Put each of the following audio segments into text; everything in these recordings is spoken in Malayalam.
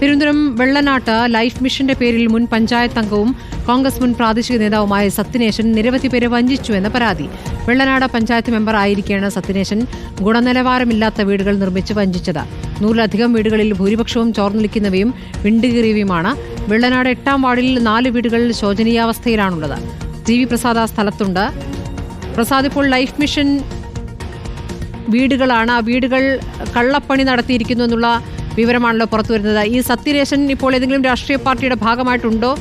തിരുവനന്തപുരം വെള്ളനാട്ട് ലൈഫ് മിഷന്റെ പേരിൽ മുൻ പഞ്ചായത്ത് അംഗവും കോൺഗ്രസ് മുൻ പ്രാദേശിക നേതാവുമായ സത്യനേശൻ നിരവധി പേരെ വഞ്ചിച്ചുവെന്ന പരാതി. വെള്ളനാട് പഞ്ചായത്ത് മെമ്പർ ആയിരിക്കെയാണ് സത്യനേശൻ ഗുണനിലവാരമില്ലാത്ത വീടുകൾ നിർമ്മിച്ച് വഞ്ചിച്ചത്. നൂറിലധികം വീടുകളിൽ ഭൂരിപക്ഷവും ചോർന്നൊലിക്കുന്നവയും വിണ്ടുകീറിയവയുമാണ്. വെള്ളനാട് എട്ടാം വാർഡിൽ നാല് വീടുകൾ ശോചനീയാവസ്ഥയിലാണുള്ളത്. ടി വി പ്രസാദ് ആ സ്ഥലത്തുണ്ട്. പ്രസാദ് ഇപ്പോൾ ലൈഫ് മിഷൻ വീടുകളാണ്. ആ വീടുകൾ കള്ളപ്പണി നടത്തിയിരിക്കുന്നു എന്നുള്ള വിവരമാണല്ലോ പുറത്തു വരുന്നത്. ഈ സത്യരേശൻ ഇപ്പോൾ ഏതെങ്കിലും രാഷ്ട്രീയ പാർട്ടിയുടെ ഭാഗമായിട്ടുണ്ടോ?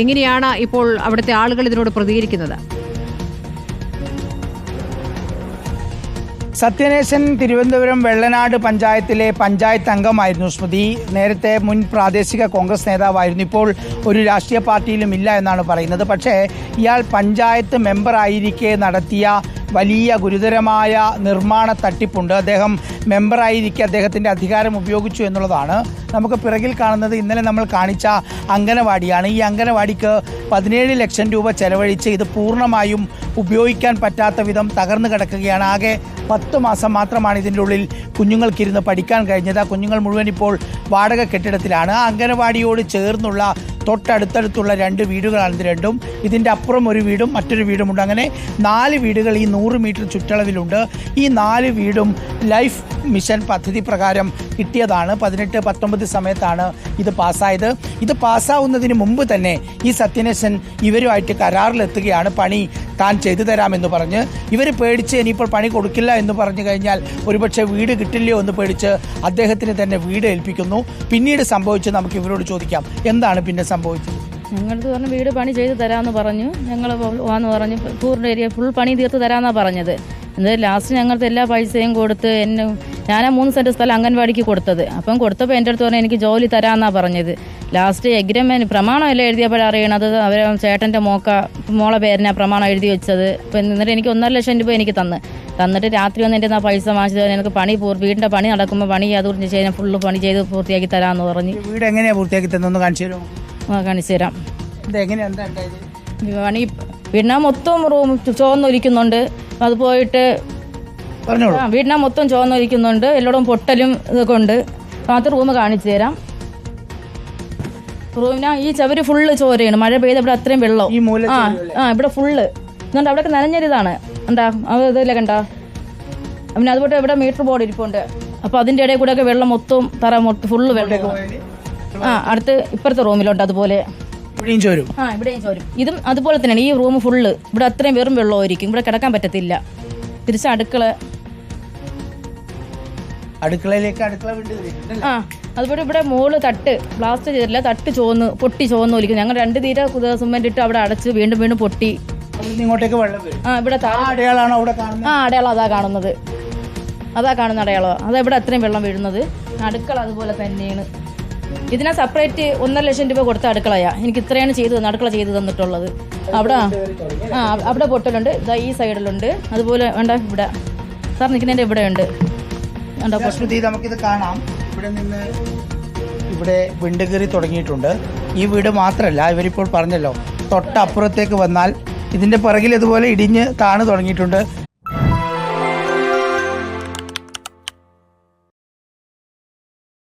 എങ്ങനെയാണ് ഇപ്പോൾ അവിടുത്തെ ആളുകൾ ഇതിനോട് പ്രതികരിക്കുന്നത്? സത്യനേശൻ തിരുവനന്തപുരം വെള്ളനാട് പഞ്ചായത്തിലെ പഞ്ചായത്ത് അംഗമായിരുന്നു സ്മൃതി. നേരത്തെ മുൻ പ്രാദേശിക കോൺഗ്രസ് നേതാവായിരുന്നു. ഇപ്പോൾ ഒരു രാഷ്ട്രീയ പാർട്ടിയിലും ഇല്ല എന്നാണ് പറയുന്നത്. പക്ഷേ ഇയാൾ പഞ്ചായത്ത് മെമ്പറായിരിക്കെ നടത്തിയ വലിയ ഗുരുതരമായ നിർമ്മാണ തട്ടിപ്പുണ്ട്. അദ്ദേഹം മെമ്പറായിരിക്കെ അദ്ദേഹത്തിന്റെ അധികാരം ഉപയോഗിച്ചു എന്നുള്ളതാണ്. നമുക്ക് പിറകിൽ കാണുന്നത് ഇന്നലെ നമ്മൾ കാണിച്ച അംഗനവാടിയാണ്. ഈ അംഗനവാടിക്ക് പതിനേഴ് ലക്ഷം രൂപ ചെലവഴിച്ച് ഇത് പൂർണമായും ഉപയോഗിക്കാൻ പറ്റാത്ത വിധം തകർന്നു കിടക്കുകയാണ്. ആകെ പത്ത് മാസം മാത്രമാണ് ഇതിന്റെ ഉള്ളിൽ കുഞ്ഞുങ്ങൾക്കിരുന്ന് പഠിക്കാൻ കഴിഞ്ഞത്. ആ കുഞ്ഞുങ്ങൾ മുഴുവൻ ഇപ്പോൾ വാടക കെട്ടിടത്തിലാണ്. ആ അംഗനവാടിയോട് ചേർന്നുള്ള തൊട്ടടുത്തടുത്തുള്ള രണ്ട് വീടുകളാണ് രണ്ടും. ഇതിന്റെ അപ്പുറം ഒരു വീടും മറ്റൊരു വീടുമുണ്ട്. അങ്ങനെ നാല് വീടുകൾ ഈ നൂറ് മീറ്റർ ചുറ്റളവിലുണ്ട്. ഈ നാല് വീടും ലൈഫ് മിഷൻ പദ്ധതി പ്രകാരം കിട്ടിയതാണ്. പതിനെട്ട് പത്തൊമ്പത് സമയത്താണ് ഇത് പാസ്സായത്. ഇത് പാസ്സാവുന്നതിന് മുമ്പ് തന്നെ ഈ സത്യനേശൻ ഇവരുമായിട്ട് കരാറിലെത്തുകയാണ്. പണി താൻ ചെയ്തു തരാമെന്ന് പറഞ്ഞ് ഇവർ പേടിച്ച് ഇനിയിപ്പോൾ പണി കൊടുക്കില്ല എന്ന് പറഞ്ഞു കഴിഞ്ഞാൽ ഒരുപക്ഷെ വീട് കിട്ടില്ലയോ എന്ന് പേടിച്ച് അദ്ദേഹത്തിന് തന്നെ വീട് ഏൽപ്പിക്കുന്നു. പിന്നീട് സംഭവിച്ച് നമുക്ക് ഇവരോട് ചോദിക്കാം. എന്താണ് പിന്നെ സംഭവിച്ചത്? ഞങ്ങളടുത്ത് പറഞ്ഞു വീട് പണി ചെയ്ത് തരാമെന്ന് പറഞ്ഞു. ഞങ്ങൾ വാന്ന് പറഞ്ഞു പൂർണ ഏരിയ ഫുൾ പണി തീർത്ത് തരാമെന്നാണ് പറഞ്ഞത്. എന്നിട്ട് ലാസ്റ്റ് ഞങ്ങൾക്ക് എല്ലാ പൈസയും കൊടുത്ത് എന്നെ ഞാനാ മൂന്ന് സെന്റ് സ്ഥലം അംഗൻവാടിക്ക് കൊടുത്തത്. അപ്പം കൊടുത്തപ്പോൾ എന്റെ അടുത്ത് പറഞ്ഞു എനിക്ക് ജോലി തരാമെന്നാണ് പറഞ്ഞത്. ലാസ്റ്റ് എഗ്രിമെന്റ് പ്രമാണമല്ല എഴുതിയപ്പോഴാണ് അറിയണത്? അവർ ചേട്ടന്റെ മോക്ക മോളെ പേരിനാ പ്രമാണം എഴുതി വെച്ചത്. അപ്പം എന്നിട്ട് എനിക്ക് ഒന്നര ലക്ഷം രൂപ എനിക്ക് തന്ന്. തന്നിട്ട് രാത്രി വന്ന് എന്റെ ആ പൈസ വാങ്ങിച്ചത് എനിക്ക് പണി വീടിന്റെ പണി നടക്കുമ്പോൾ പണി അതുകൊണ്ട് ചെയ്യാൻ ഫുള്ള് പണി ചെയ്ത് പൂർത്തിയാക്കി തരാമെന്ന് പറഞ്ഞ്. വീട് എങ്ങനെയാണ് പൂർത്തിയാക്കി തന്നൊന്ന് കാണിച്ചു തരുമോ? ആ, കാണിച്ചു തരാം. പണി വീടിനാ മൊത്തം റൂം ചുവന്നൊലിക്കുന്നുണ്ട്. അത് പോയിട്ട് വീടിനാ മൊത്തം ചുവന്നൊലിക്കുന്നുണ്ട്. എല്ലായിടും പൊട്ടലും ഇതൊക്കെ ഉണ്ട്. അത് റൂം കാണിച്ചു തരാം. റൂമിനാ ഈ ചവര് ഫുള്ള് ചോരയാണ്. മഴ പെയ്ത് ഇവിടെ അത്രയും വെള്ളം. ആ ആ ഇവിടെ ഫുള്ള് എന്നുണ്ട് അവിടെ നനഞ്ഞൊരിതാണ്. എന്താ ഇതില്ല കണ്ട? പിന്നെ അതുപോലെ ഇവിടെ മീറ്റർ ബോർഡ് ഇരിപ്പുണ്ട്. അപ്പോൾ അതിന്റെ ഇടയിൽ കൂടെ ഒക്കെ വെള്ളം മൊത്തം തറ മൊത്തം ഫുള്ള് വെള്ളം. ആ അടുത്ത് ഇപ്പുറത്തെ റൂമിലുണ്ട് അതുപോലെ. ഇവിടെയും ചോരും. ആ ഇവിടെയും ചോരും. ഇതും അതുപോലെ തന്നെയാണ്. ഈ റൂം ഫുള്ള് ഇവിടെ അത്രയും വെറും വെള്ളമായിരിക്കും. ഇവിടെ കിടക്കാൻ പറ്റത്തില്ല. തിരിച്ച് അടുക്കള. അടുക്കളയിലേക്ക് അടുക്കള? ആ. അതുപോലെ ഇവിടെ മോൾ തട്ട് ബ്ലാസ്റ്റ് ചെയ്തിട്ടില്ല തട്ട് ചോന്ന് പൊട്ടി ചോന്ന് ഒലിക്കും ഞങ്ങൾ രണ്ട് തീര സിമെന്റ് ഇട്ട് അവിടെ അടച്ച് വീണ്ടും വീണ്ടും പൊട്ടി. ഇങ്ങോട്ടേക്ക് വെള്ളം ആ ഇവിടെ ആ അടയാളം അതാ കാണുന്നത്. അതാ കാണുന്ന അടയാളം. അതാ ഇവിടെ അത്രയും വെള്ളം വീഴുന്നത്. അടുക്കള അതുപോലെ തന്നെയാണ്. ഇതിനെ സെപ്പറേറ്റ് ഒന്നര ലക്ഷം രൂപ കൊടുത്ത അടുക്കളയാ. എനിക്ക് ഇത്രയാണ് ചെയ്തു തന്നെ അടുക്കള ചെയ്തു തന്നിട്ടുള്ളത്. അവിടെ ആ അവിടെ പൊട്ടലുണ്ട്. ഇതാ ഈ സൈഡിലുണ്ട്. അതുപോലെ വേണ്ട ഇവിടെ. സാർ നിൽക്കുന്നതിന്റെ ഇവിടെ ഉണ്ട് നമുക്കിത് കാണാം. ഇവിടെ നിന്ന് ഇവിടെ വിണ്ട് കയറി തുടങ്ങിയിട്ടുണ്ട്. ഈ വീട് മാത്രമല്ല ഇവരിപ്പോൾ പറഞ്ഞല്ലോ തൊട്ടപ്പുറത്തേക്ക് വന്നാൽ ഇതിന്റെ പിറകിൽ ഇതുപോലെ ഇടിഞ്ഞ് താണു തുടങ്ങിയിട്ടുണ്ട്.